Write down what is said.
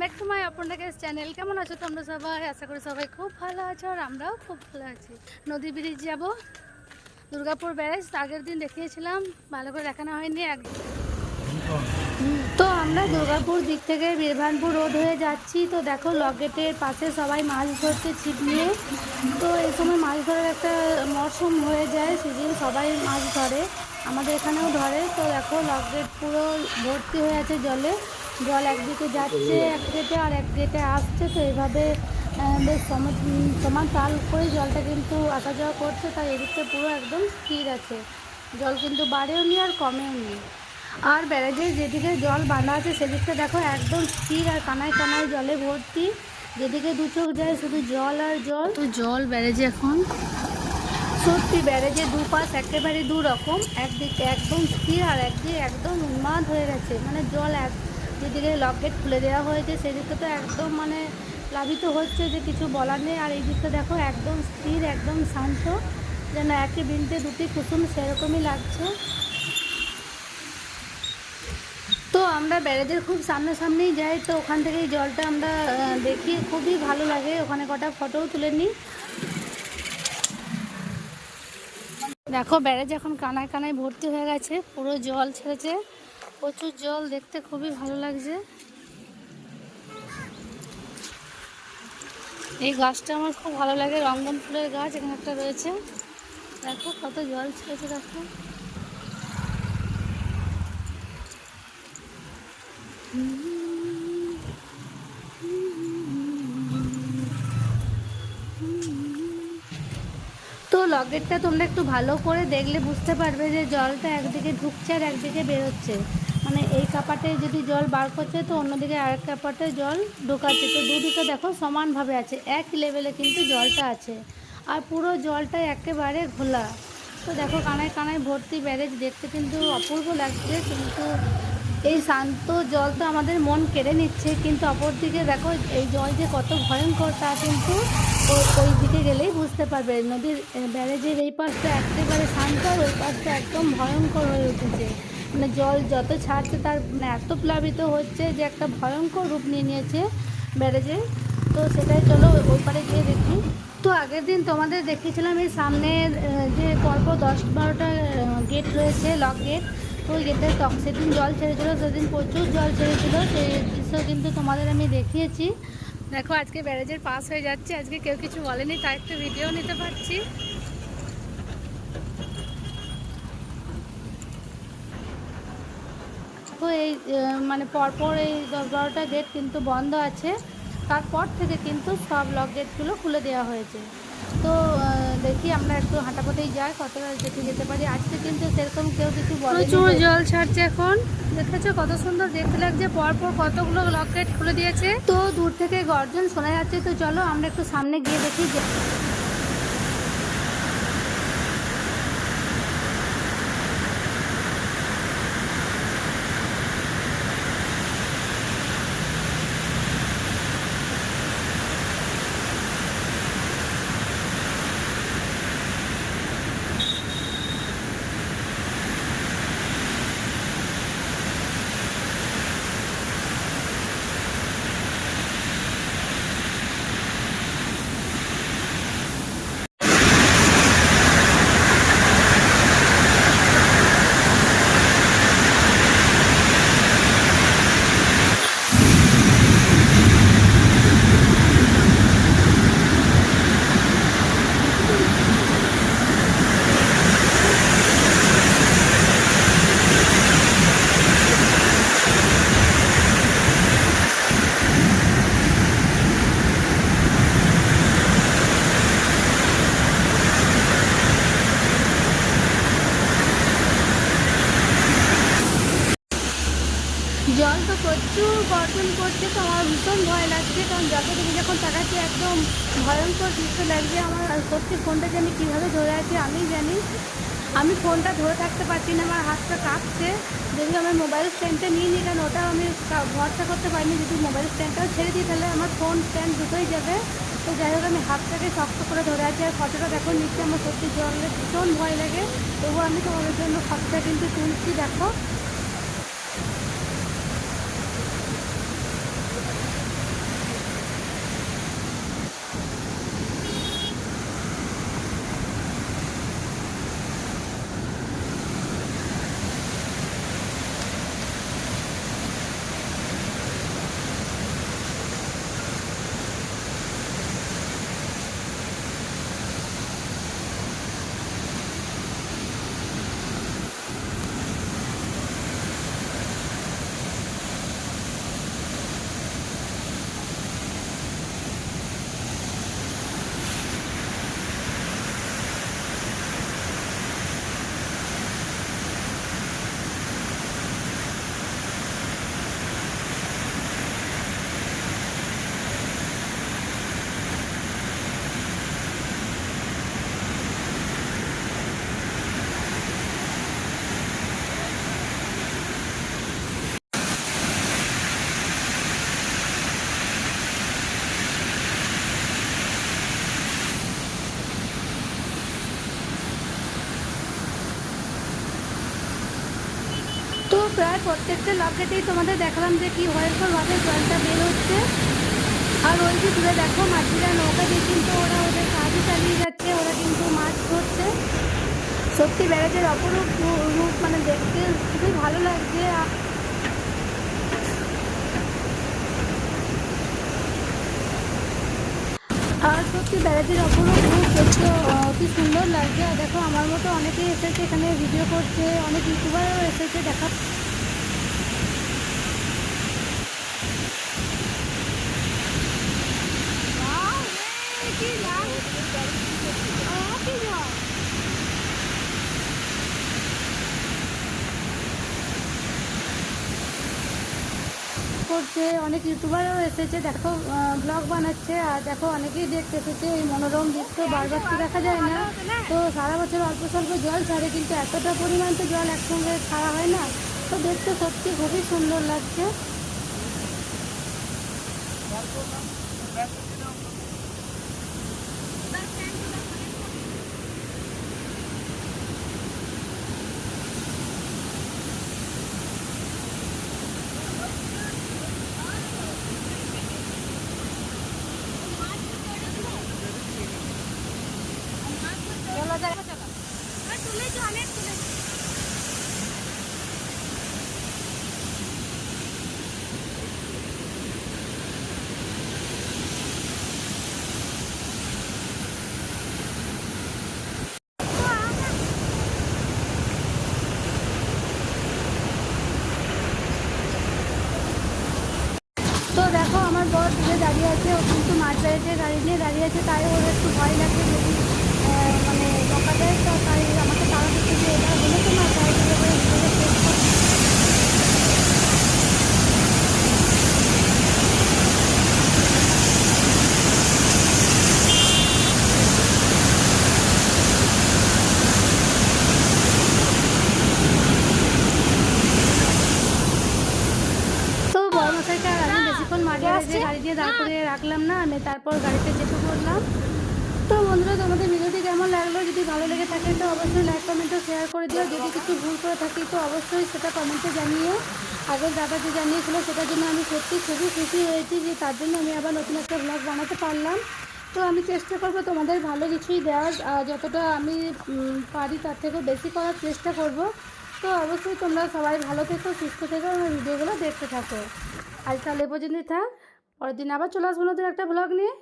Back to my আপনাকে channel কেমন আছো তোমরা সবাই? আশা করি সবাই খুব ভালো আছো আর আমরাও খুব ভালো আছি। নদী ব্রিজ যাব। দুর্গাপুর ব্যারেজ আগের দিন দেখিয়েছিলাম, ভালো করে দেখানো হয়নি। এক তো আমরা দুর্গাপুর দিক থেকে বীরভানপুর রোড হয়ে যাচ্ছি। তো দেখো লকেটের পাশে সবাই মাছ ধরছে ছিপ নিয়ে তো এই সময় মাছ ধরার একটা মরশুম হয়ে যায়, সেদিন সবাই মাছ ধরে। আমাদের এখানেও ধরে। তো দেখো লগেট পুরো ভর্তি হয়ে আছে জলে। জল একদিকে যাচ্ছে এক গেটে আর এক গেটে আসছে। তো এইভাবে বেশ সমান তাল করে জলটা কিন্তু আসা যাওয়া করছে, তাই এদিকটা পুরো একদম স্থির আছে। জল কিন্তু বাড়েও নি আর কমেও নি। আর ব্যারেজের যেদিকে জল বাঁধা আছে, সেদিকটা দেখো একদম স্থির আর কানায় কানায় জলে ভর্তি। যেদিকে দু চোখ যায়, শুধু জল আর জল। তো জল ব্যারেজে এখন। সত্যি ব্যারেজে দুপাশ একেবারে দু রকম একদিকে একদম স্থির আর একদিকে একদম উন্মাদ হয়ে গেছে। মানে জল এক যেদিকে লকেট খুলে দেওয়া হয়েছে সেদিকে তো একদম মানে প্লাবিত হচ্ছে যে কিছু বলার নেই। আর এই দিকটা দেখো একদম স্থির, একদম শান্ত, যেন একই বিনতে দুটি কুসুম সেরকমই লাগছে। তো আমরা ব্যারেজের খুব সামনাসামনিই যাই, তো ওখান থেকেই জলটা আমরা দেখি। খুবই ভালো লাগে, ওখানে কটা ফটোও তুলে নিই। দেখো ব্যারেজ এখন কানায় কানায় ভর্তি হয়ে গেছে, পুরো জল ছেড়েছে। প্রচুর জল, দেখতে খুবই ভালো লাগছে। এই গাছটা আমার খুব ভালো লাগে, রঙ্গন ফুলের গাছ, এখানে একটা রয়েছে। দেখো কত জল ছেড়েছে, দেখো। তো লকেটটা তোমরা একটু ভালো করে দেখলে বুঝতে পারবে যে জলটা একদিকে ঢুকছে আর একদিকে বেরোচ্ছে। মানে এই কাপাটে যদি জল বার করছে, তো অন্যদিকে আরেক কাপাটে জল ঢোকাচ্ছে। তো দুদিকে দেখো সমানভাবে আছে, এক লেভেলে কিন্তু জলটা আছে। আর পুরো জলটা একেবারে ঘোলা। তো দেখো কানায় কানায় ভর্তি ব্যারেজ, দেখতে কিন্তু অপূর্ব লাগছে। কিন্তু এই শান্ত জল তো আমাদের মন কেড়ে নিচ্ছে। কিন্তু অপরদিকে দেখো এই জল যে কত ভয়ঙ্কর, তা কিন্তু ওই দিকে গেলেই বুঝতে পারবে। নদীর ব্যারেজের এই পাশটা একেবারে শান্ত, আর ওই পাশটা একদম ভয়ঙ্কর হয়ে উঠেছে। মানে জল যত ছাড়ছে তার মানে এত প্লাবিত হচ্ছে যে একটা ভয়ঙ্কর রূপ নিয়ে নিয়েছে ব্যারেজে। তো সেটাই চলো ওই- পারে গিয়ে দেখি। তো আগের দিন তোমাদের দেখিয়েছিলাম এই সামনের আহ, যে পরপর দশ বারোটা গেট রয়েছে লক গেট তো ওই গেটের তক সেদিন জল ছেড়েছিলো সেদিন প্রচুর জল ছেড়েছিল সেই দৃশ্য কিন্তু তোমাদের আমি দেখিয়েছি। দেখো আজকে ব্যারেজের পাস হয়ে যাচ্ছে আজকে কেউ কিছু বলেনি তাই একটু ভিডিও নিতে পারছি। তো এই মানে পরপর এই দশ বারোটা গেট কিন্তু বন্ধ আছে। তারপর থেকে কিন্তু সব লক গেটগুলো খুলে দেওয়া হয়েছে। তো দেখি আমরা একটু হাঁটাপথেই যাই কতটা যেতে যেতে পারি। আজকে কিন্তু সেরকম কেউ কিছু প্রচুর জল ছাড়ছে এখন। দেখেছ কত সুন্দর দেখতে লাগছে। পরপর কতগুলো লক গেট খুলে দিয়েছে। তো দূর থেকে গর্জন শোনা যাচ্ছে। তো চলো আমরা একটু সামনে গিয়ে দেখি জল তো প্রচুর গর্জন করছে, তো আমার ভীষণ ভয় লাগছে, কারণ যতদিন যখন তাকাচ্ছি একদম ভয়ঙ্কর দৃশ্য লাগছে আমার সত্যি ফোনটা আমি কীভাবে ধরে আছি আমি জানি। আমি ফোনটা ধরে থাকতে পারছি না, আমার হাতটা কাঁপছে। যদি আমার মোবাইল স্ট্যান্ডটা নিয়ে নিই, কারণ ওটাও আমি ভরসা করতে পারিনি, যদি মোবাইল স্ট্যান্ডটাও ছেড়ে দিই, তাহলে আমার ফোন স্ট্যান্ড দুটোই যাবে। তো যাই হোক, আমি হাতটাকে শক্ত করে ধরে আছি, আর ফটোটা দেখো নিচে আমার সত্যি জলে ভীষণ ভয় লাগে। তবুও আমি তোমাদের জন্য ফটোটা কিন্তু তুলছি, দেখো। প্রায় প্রত্যেকটা লকেটেই তোমাদের দেখালাম যে কি ভয়ঙ্করভাবে জলটা বের হচ্ছে। আর ওই যে দূরে দেখো মাঝিরা নৌকা দিয়ে কিন্তু ওরা ওদের কাজই চালিয়ে যাচ্ছে, ওরা কিন্তু মাছ ধরছে। সত্যি ব্যারেজের অপরূপ রূপ মানে দেখতে খুবই ভালো লাগছে। আর সত্যি ব্যারেজের অপরূপ রূপ দেখতে অতি সুন্দর লাগছে। আর দেখো, আমার মতো অনেকেই এসেছে এখানে ভিডিও করছে, অনেক ইউটিউবারও এসেছে, দেখা। করছে, অনেক ইউটিউবারও এসেছে, দেখো ব্লগ বানাচ্ছে, আর দেখো, অনেকেই দেখতে এসেছে, এই মনোরম দৃশ্য বারবার তো দেখা যায় না। তো সারা বছর অল্প স্বল্প জল ছাড়ে, কিন্তু এতটা পরিমাণ তো জল একসঙ্গে ছাড়া হয় না। তো দেখতে সত্যি খুবই সুন্দর লাগছে। তো দেখো, আমার বর দূরে দাঁড়িয়ে আছে, ও কিন্তু মাঠ বেড়েছে গাড়ি নিয়ে দাঁড়িয়ে আছে, তাই ওর একটু ভয় লাগছে দেয় তো তাই আমাকে তাড়া দিচ্ছে যে এটা হলে তো না তাই করে করে ভিতরে চেক করছে। তো বড় মশাইকে আর আমি বেশিক্ষণ মাঠে গাড়ি দিয়ে দাঁড় করে রাখলাম না আমি তারপর গাড়িতে চেপে পড়লাম তো বন্ধুরা, তোমাদের ভিডিওটি কেমন লাগল? যদি ভালো লেগে থাকে, তো অবশ্যই লাইক কমেন্ট ও শেয়ার করে দিও। যদি কিছু ভুল করে থাকি, তো অবশ্যই সেটা কমেন্টে জানিও। আগের দাদা যে জানিয়েছিল, সেটার জন্য আমি সত্যি খুবই খুশি হয়েছি যে তার জন্য আমি আবার নতুন একটা ব্লগ বানাতে পারলাম। তো আমি চেষ্টা করব তোমাদের ভালো কিছুই দেওয়ার। যতটা আমি পারি তার থেকেও বেশি করার চেষ্টা করব। তো অবশ্যই তোমরা সবাই ভালো থেকো, সুস্থ থেকো আমার ভিডিওগুলো দেখতে থাকো। আজ তাহলে এ পর্যন্তই থাক। পরের দিন আবার চলে আসব নতুন একটা ব্লগ নিয়ে।